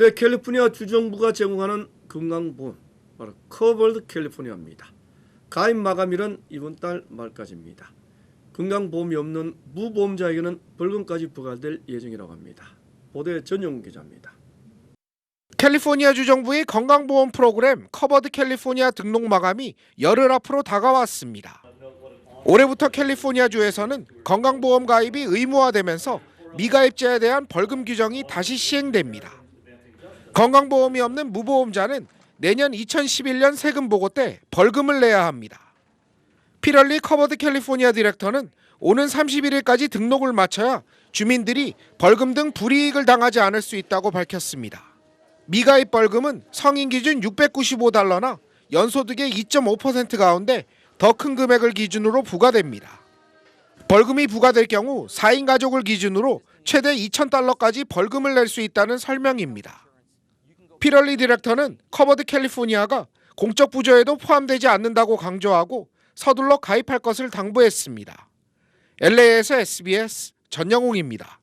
네, 캘리포니아 주정부가 제공하는 건강보험 바로 커버드 캘리포니아입니다. 가입 마감일은 이번 달 말까지입니다. 건강보험이 없는 무보험자에게는 벌금까지 부과될 예정이라고 합니다. 보도의 전용 기자입니다. 캘리포니아 주 정부의 건강보험 프로그램 커버드 캘리포니아 등록 마감이 열흘 앞으로 다가왔습니다. 올해부터 캘리포니아 주에서는 건강보험 가입이 의무화되면서 미가입자에 대한 벌금 규정이 다시 시행됩니다. 건강보험이 없는 무보험자는 내년 2011년 세금 보고 때 벌금을 내야 합니다. 피럴리 커버드 캘리포니아 디렉터는 오는 31일까지 등록을 마쳐야 주민들이 벌금 등 불이익을 당하지 않을 수 있다고 밝혔습니다. 미가입 벌금은 성인 기준 695달러나 연소득의 2.5% 가운데 더 큰 금액을 기준으로 부과됩니다. 벌금이 부과될 경우 4인 가족을 기준으로 최대 2,000달러까지 벌금을 낼 수 있다는 설명입니다. 피럴리 디렉터는 커버드 캘리포니아가 공적 부조에도 포함되지 않는다고 강조하고 서둘러 가입할 것을 당부했습니다. LA에서 SBS 전영웅입니다.